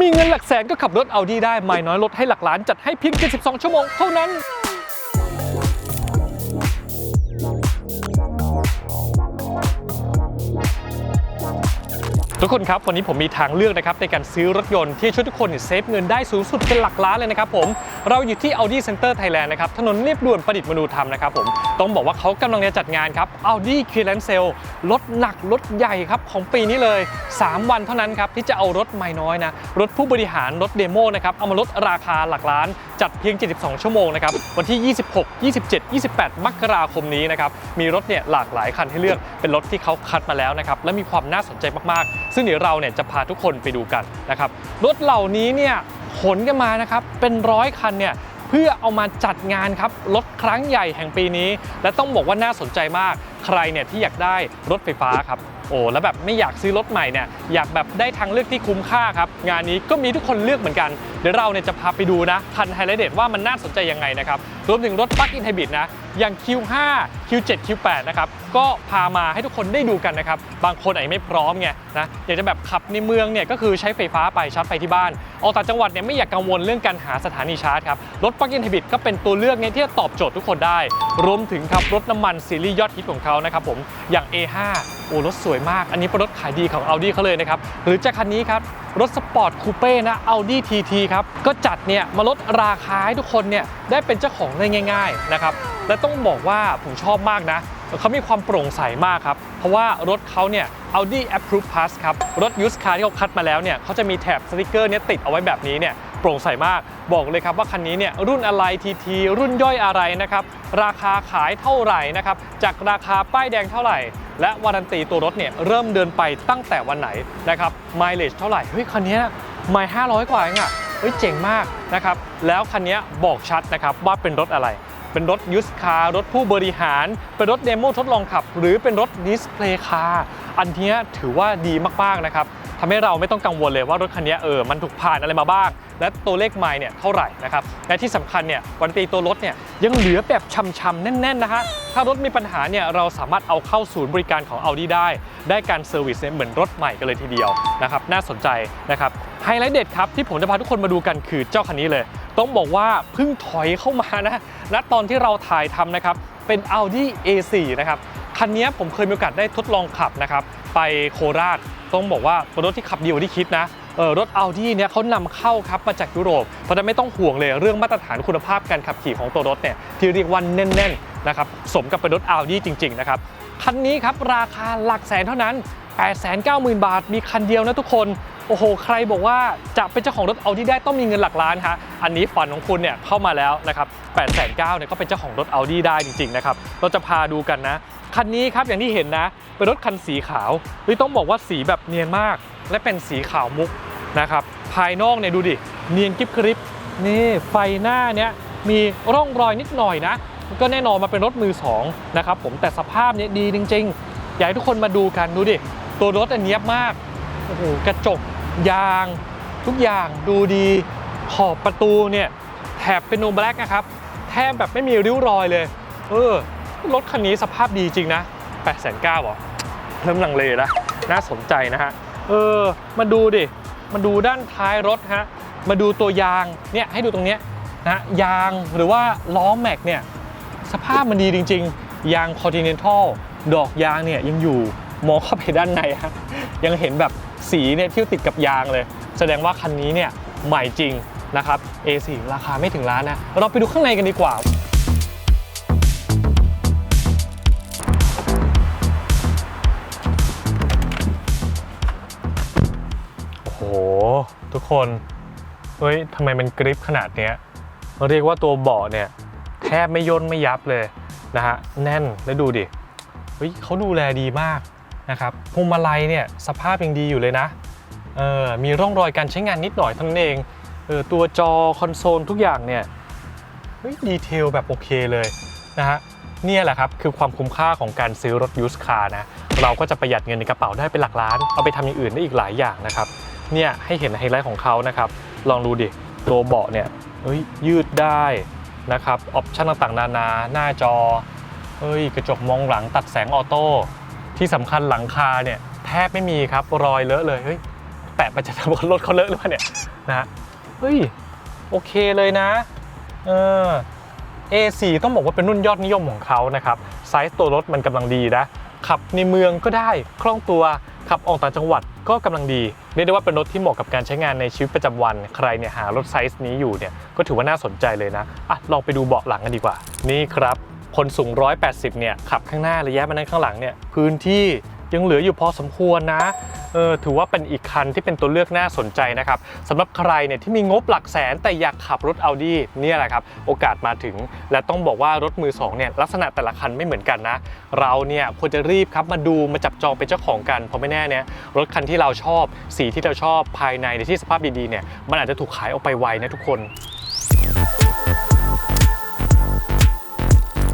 มีเงินหลักแสนก็ขับรถเอาดีได้ ไม่น้อยลดให้หลักล้านจัดให้เพียง72ชั่วโมงเท่านั้น ทุกคนครับ วันนี้ผมมีทางเลือกนะครับในการซื้อรถยนต์ที่ช่วยทุกคนเซฟเงินได้สูงสุดเป็นหลักล้านเลยนะครับผมเราอยู่ที่ Audi Center Thailand นะครับถนนเรียบด่วนประดิษฐ์มนูธรรมนะครับผมต้องบอกว่าเขากำลังจะจัดงานครับ Audi Clearance Sale ลดหนักลดใหญ่ครับของปีนี้เลย 3 วันเท่านั้นครับที่จะเอารถไม่น้อยนะรถผู้บริหารรถเดโมนะครับเอามาลดราคาหลักล้าน จัดเพียง 72 ชั่วโมงนะครับวันที่ 26 27 28 มกราคมนี้นะครับมีรถเนี่ยหลากหลายคันให้เลือกเป็นรถที่เขาคัดมาแล้วนะครับและมีความน่าสนใจมากๆซึ่งเดี๋ยวเราเนี่ยจะพาทุกคนไปดูกันนะครับรถเหล่านี้เนี่ยขนกันมานะครับเป็นร้อยคันเนี่ยเพื่อเอามาจัดงานครับรถครั้งใหญ่แห่งปีนี้ และต้องบอกว่าน่าสนใจมาก ใครเนี่ยที่อยากได้รถไฟฟ้าครับโอ้แล้วแบบไม่อยากซื้อรถใหม่เนี่ยอยากแบบได้ทางเลือกที่คุ้มค่าครับงานนี้ก็มีทุกคนเลือกเหมือนกัน เดี๋ยวเราเนี่ยจะพาไปดูนะคันไฮไลท์เด็ดว่ามันน่าสนใจยังไงนะครับรวมถึงรถปลั๊กอินไฮบริดนะอย่าง Q5 Q7 Q8 นะครับก็พามาให้ทุกคนได้ดูกันนะครับบางคนอาจจะไม่พร้อมไงนะอยากจะแบบขับในเมืองเนี่ยก็คือใช้ไฟฟ้าไปชาร์จไฟที่บ้านออกต่างจังหวัดเนี่ยไม่อยากกังวลเรื่องการหาสถานีชาร์จครับรถปลั๊กอินไฮบริดก็เป็นตัวเลือกเนี่ยที่จะตอบโจทย์ทุกคนได้ รวมถึงครับรถน้ำมันซีรีส์ยอดฮิตของเขานะครับผมอย่าง A5 โอ้รถสวยมาก อันนี้เป็นรถขายดีของ Audi เขาเลยนะครับ หรือจะคันนี้ครับ รถสปอร์ตคูเป้นะ Audi TT ครับ ก็จัดเนี่ยมาลดราคาให้ทุกคนเนี่ยได้เป็นเจ้าของได้ง่าย ๆ นะครับ และต้องบอกว่าผมชอบมากนะ เขามีความโปร่งใสมากครับ เพราะว่ารถเขาเนี่ย Audi Approved Plus ครับ รถยูสคาร์ที่เขาคัดมาแล้วเนี่ยเขาจะมีแถบสติกเกอร์เนี่ยติดเอาไว้แบบนี้เนี่ยโปร่งใสมาก บอกเลยครับว่าคันนี้เนี่ยรุ่นอะไร TT รุ่นย่อยอะไรนะครับราคาขายเท่าไหร่นะครับจากราคาป้ายแดงเท่าไหร่ และวารันตีตัวรถเนี่ยเริ่มเดินไปตั้งแต่วันไหนนะครับไมล์เลจเท่าไหร่เฮ้ยคันนี้ไมล์500กว่าเองอะเฮ้ยเจ๋งมากนะครับแล้วคันนี้บอกชัดนะครับว่าเป็นรถอะไร เป็นรถยูสคาร์รถผู้บริหาร เป็นรถเดโมทดลองขับ หรือเป็นรถดิสเพลย์คาร์อันนี้ถือว่าดีมากๆนะครับทำให้เราไม่ต้องกังวลเลยว่ารถคันนี้เออมันถูกผ่านอะไรมาบ้าง และตัวเลขไมล์เนี่ยเท่าไหร่นะครับและที่สำคัญเนี่ยวันตีตัวรถเนี่ยยังเหลือแบบช่ำๆแน่นๆนะฮะถ้ารถมีปัญหาเนี่ยเราสามารถเอาเข้าศูนย์บริการของ Audi ได้ ได้การเซอร์วิสเนี่ยเหมือนรถใหม่กันเลยทีเดียวนะครับน่าสนใจนะครับไฮไลท์เด็ดครับที่ผมจะพาทุกคนมาดูกันคือเจ้าคันนี้เลย ต้องบอกว่าเพิ่งถอยเข้ามานะณตอนที่เราถ่ายทำนะครับเป็น Audi A4 นะครับคันนี้ผมเคยมีโอกาสได้ทดลองขับนะครับไปโคราช ต้องบอกว่าเป็นรถที่ขับดีกว่าที่คิดนะ รถ Audi เนี่ยเขานำเข้าครับมาจากยุโรป เพราะฉะนั้นไม่ต้องห่วงเลยเรื่องมาตรฐานคุณภาพการขับขี่ของตัวรถเนี่ยที่เรียกว่าแน่นๆนะครับสมกับเป็นรถ Audi จริงๆนะครับคันนี้ครับราคาหลักแสนเท่านั้น 890,000 บาท มีคันเดียวนะทุกคน โอ้โห ใครบอกว่าจะเป็นเจ้าของรถ Audi ได้ต้องมีเงินหลักล้านฮะ อันนี้ฝันของคุณเนี่ยเข้ามาแล้วนะครับ890,000เนี่ยก็เป็นเจ้าของรถ Audi ได้จริงๆนะครับ เราจะพาดูกันนะ คันนี้ครับอย่างที่เห็นนะ เป็นรถคันสีขาวเฮ้ยต้องบอกว่าสีแบบเนียนมาก และเป็นสีขาวมุกนะครับภายนอกเนี่ยดูดิเนียนกริบกริบนี่ไฟหน้าเนี่ยมีร่องรอยนิดหน่อยนะ ก็แน่นอนมาเป็นรถมือสองนะครับผมแต่สภาพเนี่ยดีจริง ๆ อยากให้ทุกคนมาดูกันดูดิตัวรถอันเนี้ยบมากโอ้โหกระจกยาง ทุกอย่างดูดีขอบประตูเนี่ยแถบเป็นโนแบล็กนะครับแทบแบบไม่มีริ้วรอยเลย เออ รถคันนี้สภาพดีจริงนะ8 9 0 0 0เหรอ เริ่มลังเลล้วน่าสนใจนะฮะ เออ มาดูดิ มาดูด้านท้ายรถฮะ มาดูตัวยาง เนี่ยให้ดูตรงเนี้ยนะยางหรือว่าล้อแม็กเนี่ยสภาพมันดีจริง ๆ ยาง Continental ดอกยางเนี่ยยังอยู่มองเข้าไปด้านในฮะยังเห็นแบบสีเนี่ยที่ติดกับยางเลย แสดงว่าคันนี้เนี่ยใหม่จริงนะครับ A4 ราคาไม่ถึงล้านนะ เราไปดูข้างในกันดีกว่า ทุกคนเฮ้ยทำไมมันกริปขนาดเนี้ยเรียกว่าตัวเบาะเนี่ยแทบไม่ย่นไม่ยับเลยนะฮะแน่นแล้วดูดิเฮ้ยเขาดูแลดีมากนะครับพวงมาลัยเนี่ยสภาพยังดีอยู่เลยนะเออมีร่องรอยการใช้งานนิดหน่อยเท่านั้นเองเออตัวจอคอนโซลทุกอย่างเนี่ยเฮ้ยดีเทลแบบโอเคเลยนะฮะเนี่ยแหละครับคือความคุ้มค่าของการซื้อรถยูสคาร์นะเราก็จะประหยัดเงินในกระเป๋าได้เป็นหลักล้าน เอาไปทำอย่างอื่นได้อีกหลายอย่างนะครับ เนี่ยให้เห็นไฮไลท์ของเขานะครับ ลองดูดิ ตัวเบาะเนี่ยเฮ้ยยืดได้นะครับ ออปชั่นต่างๆ นานา หน้าจอเฮ้ยกระจกมองหลังตัดแสงออโต้ ที่สำคัญหลังคาเนี่ยแทบไม่มีครับรอยเลอะเลยเฮ้ยแปะไปจะทำรถเขาเลอะหรือเปล่าเนี่ยนะฮะเฮ้ยโอเคเลยนะเออ A4 ต้องบอกว่าเป็นรุ่นยอดนิยมของเขานะครับไซส์ตัวรถมันกำลังดีนะขับในเมืองก็ได้คล่องตัวขับออกต่างจังหวัด ก็กำลังดีเรียกได้ว่าเป็นรถที่เหมาะกับการใช้งานในชีวิตประจำวัน ใครเนี่ยหารถไซส์นี้อยู่เนี่ยก็ถือว่าน่าสนใจเลยนะอะลองไปดูเบาะหลังกันดีกว่า นี่ครับคนสูง 180 เนี่ยขับข้างหน้าระยะมานั้นข้างหลังเนี่ยพื้นที่ ยังเหลืออยู่พอสมควรนะเออถือว่าเป็นอีกคันที่เป็นตัวเลือกน่าสนใจนะครับสำหรับใครเนี่ยที่มีงบหลักแสนแต่อยากขับรถ Audi เนี่ยแหละครับโอกาสมาถึง และต้องบอกว่ารถมือสองเนี่ยลักษณะแต่ละคันไม่เหมือนกันนะ เราเนี่ยควรจะรีบครับมาดูมาจับจองเป็นเจ้าของกันเพราะไม่แน่เนี่ยรถคันที่เราชอบ สีที่เราชอบภายในในที่สภาพดีๆเนี่ยมันอาจจะถูกขายออกไปไวนะทุกคน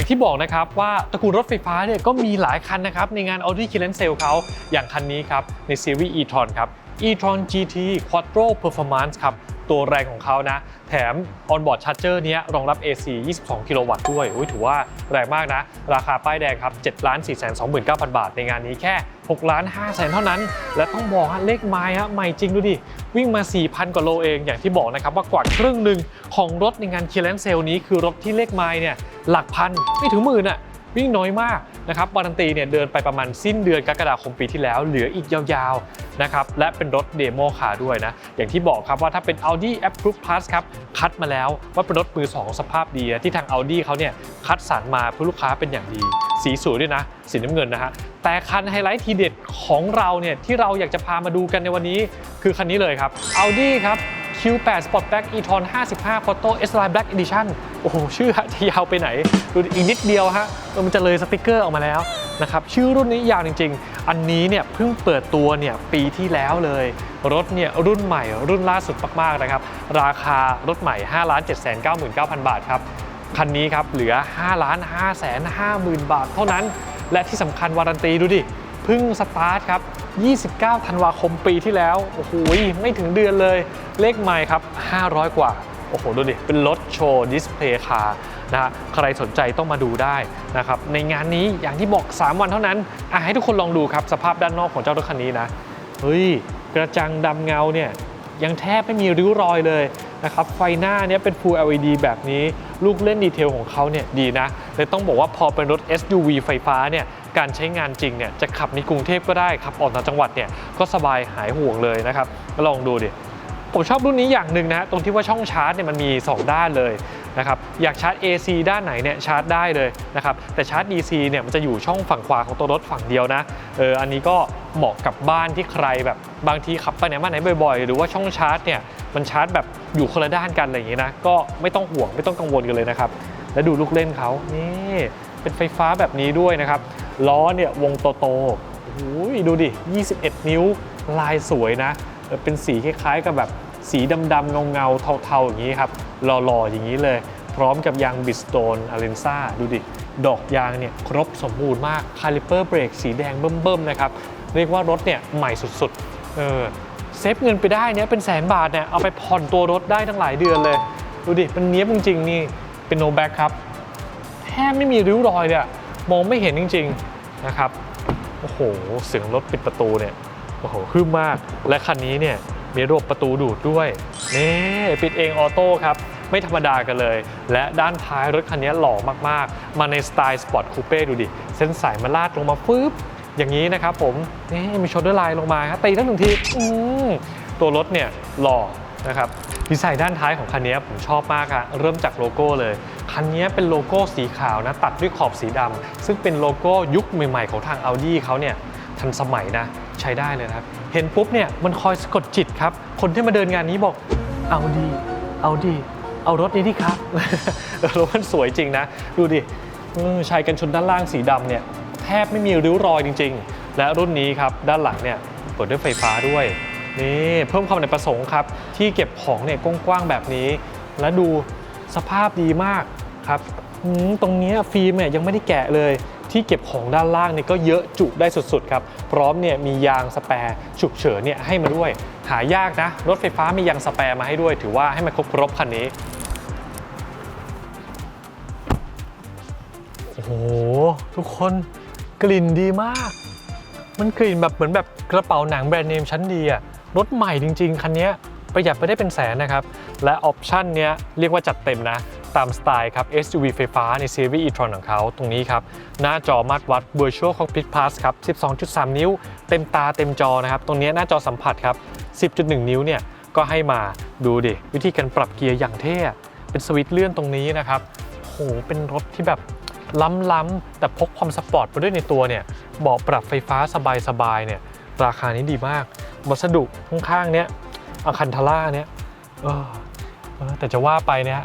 อย่างที่บอกนะครับว่าตระกูลรถไฟฟ้าเนี่ยก็มีหลายคันนะครับในงาน Audi Clearance Sale เขาอย่างคันนี้ครับในซีรีส์ e-tron ครับ e-tron GT Quattro Performance ครับ ตัวแรงของเขานะ แถม onboard charger เนี้ยรองรับ AC 22 กิโลวัตต์ด้วยอุ๊ยถือว่าแรงมากนะ ราคาป้ายแดงครับ7ล้าน4 2 9 0 0 0 บาท ในงานนี้แค่6ล้าน5แสนเท่านั้น และต้องบอกฮะเลขไม้ฮะใหม่จริงดูดิ วิ่งมา 4,000 กว่าโลเองอย่างที่บอกนะครับ ว่ากว่าครึ่งหนึ่งของรถในงาน Clearance Sale นี้คือรถที่เลขไม้เนี่ยหลักพันไม่ถึงหมื่นอะวิ่งน้อยมาก นะครับวารันตีเนี่ยเดินไปประมาณสิ้นเดือนกรกฎาคมปีที่แล้ว เหลืออีกยาวๆนะครับและเป็นรถเดโมคาร์ด้วยนะอย่างที่บอกครับว่าถ้าเป็น Audi a p p r o v e Plus ครับคัดมาแล้วว่าเป็นรถมือ 2 สภาพดีที่ทาง Audi เขาเนี่ยคัดสรรมาเพื่อลูกค้าเป็นอย่างดี สีสวยด้วยนะสีน้ำเงินนะฮะแต่คันไฮไลท์ทีเด็ดของเราเนี่ยที่เราอยากจะพามาดูกันในวันนี้ คือคันนี้เลยครับ Audi ครับ Q8 Sportback e-tron 55 Photo S-Line Black Edition โอ้โห ชื่อฮะจะยาวไปไหน ดูอีกนิดเดียวฮะ มันจะเลยสติกเกอร์ออกมาแล้วนะครับ ชื่อรุ่นนี้ยาวจริง ๆ อันนี้เนี่ยเพิ่งเปิดตัวเนี่ยปีที่แล้วเลย รถเนี่ยรุ่นใหม่รุ่นล่าสุดมากๆนะครับ ราคารถใหม่ 5 7 9 9 0 0 0บาทครับคันนี้ครับเหลือ5ล้าน5แสน5หมื่นบาท เท่านั้น และที่สำคัญวารันตีดูดิเพิ่งสตาร์ทครับ 29 ธันวาคมปีที่แล้ว โอ้โห ไม่ถึงเดือนเลย เลขใหม่ครับ 500 กว่า โอ้โห ดูดิ เป็นรถโชว์ดิสเพลย์คาร์นะฮะใครสนใจต้องมาดูได้นะครับ ในงานนี้อย่างที่บอก 3 วันเท่านั้นอะให้ทุกคนลองดูครับ สภาพด้านนอกของเจ้ารถคันนี้นะ เฮ้ย กระจังดำเงาเนี่ย ยังแทบไม่มีริ้วรอยเลยนะครับ ไฟหน้าเนี่ยเป็น Full LED แบบนี้ ลูกเล่นดีเทลของเขาเนี่ยดีนะแต่ต้องบอกว่าพอเป็นรถ SUV ไฟฟ้าเนี่ย การใช้งานจริงเนี่ยจะขับในกรุงเทพก็ได้ขับออกต่างจังหวัดเนี่ยก็สบายหายห่วงเลยนะครับก็ลองดูดิผมชอบรุ่นนี้อย่างหนึ่งนะตรงที่ว่าช่องชาร์จเนี่ยมันมี 2 ด้านเลยนะครับอยากชาร์จ AC ด้านไหนเนี่ยชาร์จได้เลยนะครับแต่ชาร์จ DC เนี่ยมันจะอยู่ช่องฝั่งขวาของตัวรถฝั่งเดียวนะเอออันนี้ก็เหมาะกับบ้านที่ใครแบบบางทีขับไปไหนมาไหนบ่อยๆ หรือว่าช่องชาร์จเนี่ยมันชาร์จแบบอยู่คนละด้านกันอะไรอย่างงี้นะก็ไม่ต้องห่วงไม่ต้องกังวลกันเลยนะครับแล้วดูลูกเล่นเขานี่ เป็นไฟฟ้าแบบนี้ด้วยนะครับ ล้อเนี่ยวงโตๆโอ้โหดูดิ 21 นิ้วลายสวยนะ เป็นสีคล้ายๆกับแบบสีดำๆเงาๆเทาๆ อย่างนี้ครับหล่อๆ อย่างนี้เลย พร้อมกับยางบิสโตนอาเลนซ่าดูดิ ดอกยางเนี่ยครบสมบูรณ์มากคาลิเปอร์เบรกสีแดงเบิ่มๆนะครับ เรียกว่ารถเนี่ยใหม่สุดๆ เออเซฟเงินไปได้เนี่ยเป็นแสนบาทเนี่ยเอาไปผ่อนตัวรถได้ทั้งหลายเดือนเลย ดูดิเป็นเนี้ยบจริงๆนี่เป็นโนแบ็คครับ บไม่มีริ้วรอยเลยอะมองไม่เห็นจริง ๆนะครับโอ้โหเสียงรถปิดประตูเนี่ยโอ้โหฮึ่มมาก และคันนี้เนี่ยมีระบบประตูดูดด้วยนี่ปิดเองออโต้ครับไม่ธรรมดากันเลย และด้านท้ายรถคันนี้หล่อมากๆ มาในสไตล์สปอร์ตคูเป้ดูดิ เส้นสายมาลาดลงมาฟึบอย่างนี้นะครับผมนี่มีโชเดอร์ไลน์ลงมาครับตีทั้งหนึ่งทีตัวรถเนี่ยหล่อนะครับ ดีไซน์ด้านท้ายของคันนี้ผมชอบมากอะเริ่มจากโลโก้เลย คันนี้เป็นโลโก้สีขาวนะตัดด้วยขอบสีดำซึ่งเป็นโลโก้ยุคใหม่ๆของทาง Audi เขาเนี่ยทันสมัยนะใช้ได้เลยครับ เห็นปุ๊บเนี่ยมันคอยสะกดจิตครับ คนที่มาเดินงานนี้บอกเอาดี เอาดี เอารถนี้ดิครับรถมันสวยจริงนะ ดูดิชายกันชนด้านล่างสีดำเนี่ยแทบไม่มีริ้วรอยจริง ๆ และรุ่นนี้ครับด้านหลังเนี่ยเปิดด้วยไฟฟ้าด้วย นี่เพิ่มความอเนประสงค์ครับ ที่เก็บของเนี่ยกว้างๆแบบนี้ และดูสภาพดีมากครับตรงนี้ฟิล์มเนี่ยยังไม่ได้แกะเลย ที่เก็บของด้านล่างเนี่ยก็เยอะจุได้สุดๆครับ พร้อมเนี่ยมียางสแปร์ฉุกเฉินเนี่ยให้มาด้วย หายากนะ รถไฟฟ้ามียางสแปร์มาให้ด้วย ถือว่าให้มันครบครบคันนี้โอ้โหทุกคนกลิ่นดีมาก มันกลิ่นแบบเหมือนแบบกระเป๋าหนังแบรนด์เนมชั้นดีอะ รถใหม่จริง ๆ คันนี้ประหยัดไปได้เป็นแสนนะครับ และออปชันเนี้ยเรียกว่าจัดเต็มนะ ตามสไตล์ครับ SUV ไฟฟ้าในซีรีส์ e-tron ของเขาตรงนี้ครับ หน้าจอมาตรวัด Virtual Cockpit Plus ครับ 12.3 นิ้ว เต็มตาเต็มจอนะครับ ตรงนี้หน้าจอสัมผัสครับ 10.1 นิ้วเนี่ยก็ให้มาดูดิ วิธีการปรับเกียร์อย่างเท่เป็นสวิตช์เลื่อนตรงนี้นะครับโหเป็นรถที่แบบล้ำๆแต่พกความสปอร์ตมาด้วยในตัวเนี่ยเบาะปรับไฟฟ้าสบายๆเนี่ยราคานี้ดีมาก วัสดุข้างๆเนี้ยอาคันทาร่าเนี่ยเออเออแต่จะว่าไปเนี่ย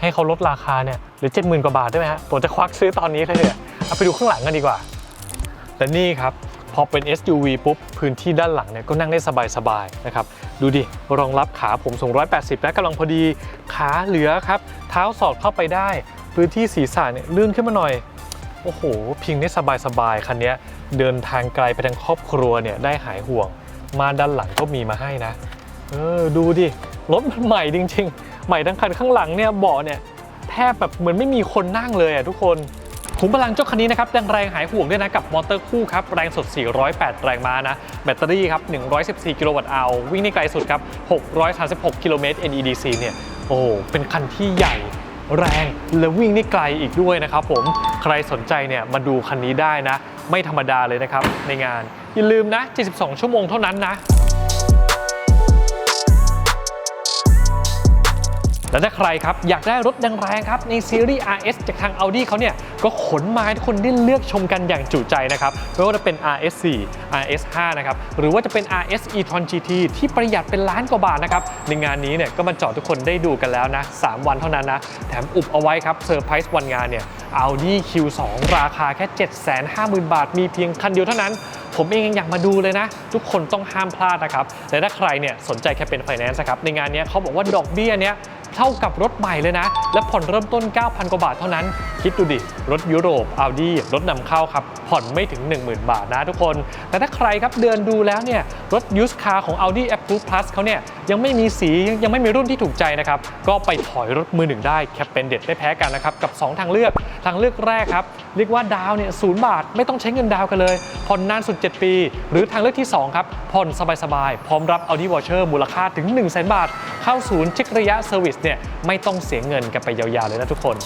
ให้เขาลดราคาเนี่ยหรือ70,000กว่าบาทได้ไหมฮะผมจะควักซื้อตอนนี้เลยเนี่ยเอาไปดูข้างหลังกันดีกว่าและนี่ครับพอเป็น SUV ปุ๊บ พื้นที่ด้านหลังเนี่ยก็นั่งได้สบายๆนะครับ ดูดิ รองรับขาผมสูง 180 และกำลังพอดีขาเหลือครับ เท้าสอดเข้าไปได้ พื้นที่ศีรษะเนี่ยลื่นขึ้นมาหน่อย โอ้โห พิงได้สบายๆ คันเนี้ยเดินทางไกลไปทางครอบครัวเนี่ยได้หายห่วง มาด้านหลังก็มีมาให้นะ เออดูดิ รถมันใหม่จริง ๆ ใหม่ทั้งคันข้างหลังเนี่ยเบาะเนี่ยแทบแบบเหมือนไม่มีคนนั่งเลยอะทุกคนขุมพลังเจ้าคันนี้นะครับแรงแรงหายห่วงด้วยนะกับมอเตอร์คู่ครับ แรงสด408 แรงม้านะ แบตเตอรี่ครับ 114 กิโลวัตต์อาวิ่งได้ไกลสุดครับ 636 กิโลเมตร NEDC เนี่ย โอ้เป็นคันที่ใหญ่แรงและวิ่งได้ไกลอีกด้วยนะครับผม ใครสนใจเนี่ยมาดูคันนี้ได้นะ ไม่ธรรมดาเลยนะครับในงาน อย่าลืมนะ 72 ชั่วโมงเท่านั้นนะ และถ้าใครครับ อยากได้รถแรงๆครับ ในซีรีส์ RS จากทาง Audi เขาเนี่ย ก็ขนมาให้ทุกคนได้เลือกชมกันอย่างจุใจนะครับ ไม่ว่าจะเป็น RS4 RS5 นะครับ หรือว่าจะเป็น RS e-tron GT ที่ประหยัดเป็นล้านกว่าบาทนะครับ ในงานนี้เนี่ยก็มาจอดทุกคนได้ดูกันแล้วนะ 3 วันเท่านั้นนะ แถมอุบเอาไว้ครับเซอร์ไพรส์วันงานเนี่ย Audi Q2 ราคาแค่ 750,000 บาท มีเพียงคันเดียวเท่านั้น ผมเองยังอยากมาดูเลยนะ ทุกคนต้องห้ามพลาดนะครับและถ้าใครเนี่ยสนใจแค่เป็นไฟแนนซ์ครับในงานนี้เขาบอกว่าดอกเบี้ยเนี้ย เท่ากับรถใหม่เลยนะ และผ่อนเริ่มต้น 9,000 กว่าบาทเท่านั้น คิดดูดิ รถยุโรป Audi รถนำเข้าครับ ผ่อนไม่ถึง 10,000 บาทนะทุกคน แต่ถ้าใครครับเดินดูแล้วเนี่ย รถยูสคาร์ของ Audi a p p r o v e Plus เขาเนี่ยยังไม่มีสียังไม่มีรุ่นที่ถูกใจนะครับ ก็ไปถอยรถมือหนึ่งได้แคปเป็นเด็ดไม่แพ้กันนะครับ กับ 2 ทางเลือกทางเลือกแรกครับเรียกว่าดาวเนี่ยศูนย์บาทไม่ต้องใช้เงินดาวกันเลยผ่อนนานสุด 7 ปี หรือทางเลือกที่ 2 ครับผ่อนสบายๆพร้อมรับ Audi Voucher มูลค่าถึง 1 0 0 0 0แบาท เข้าศูนย์เช็คระยะเซอร์วิสเนี่ยไม่ต้องเสียเงินกันไปยาวๆเลยนะทุกคน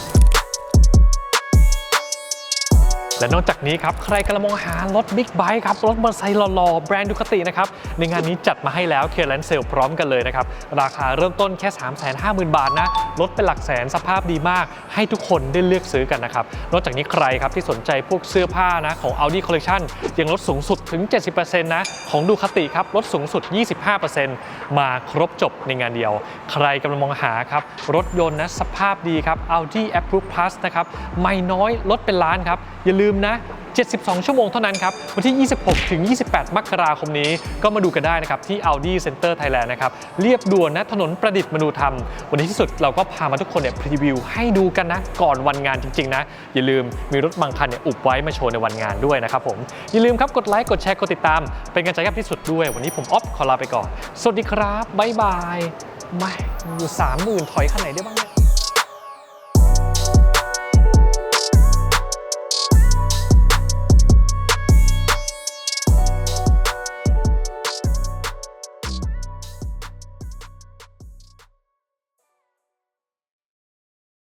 และนอกจากนี้ครับใครกำลังมองหารถบิ๊กไบค์ครับรถมอเตอร์ไซค์หล่อๆแบรนด์ดูคตินะครับในงานนี้จัดมาให้แล้วเคลียร์แลนเซลพร้อมกันเลยนะครับราคาเริ่มต้นแค่ 350,000 บาทนะรถเป็นหลักแสนสภาพดีมาก ให้ทุกคนได้เลือกซื้อกันนะครับนอกจากนี้ใครครับที่สนใจพวกเสื้อผ้านะของ Audi Collection ยังลดสูงสุดถึง 70%นะของดูคติครับลดสูงสุด 25%มาครบจบในงานเดียว ใครกำลังมองหาครับรถยนต์นะสภาพดีครับ Audi Approved Plus นะครับไม่น้อยลดเป็นล้านครับอย่าลืมนะ 72 ชั่วโมงเท่านั้นครับ วันที่ 26 ถึง 28 มกราคมนี้ ก็มาดูกันได้นะครับ ที่ Audi Center Thailand นะครับ เรียบด่วนนะถนนประดิษฐ์มนูธรรม วันนี้ที่สุดเราก็พามาทุกคนเนี่ยพรีวิวให้ดูกันนะ ก่อนวันงานจริง ๆ นะ อย่าลืมมีรถบางคันเนี่ยอุบไว้มาโชว์ในวันงานด้วยนะครับผม อย่าลืมครับกดไลค์กดแชร์กดติดตาม เป็นกำลังใจกับที่สุดด้วย วันนี้ผมออฟขอลาไปก่อน สวัสดีครับบ๊ายบายไม่อยู่สามหมื่นถอยขนาดไหนได้บ้างเนี่ย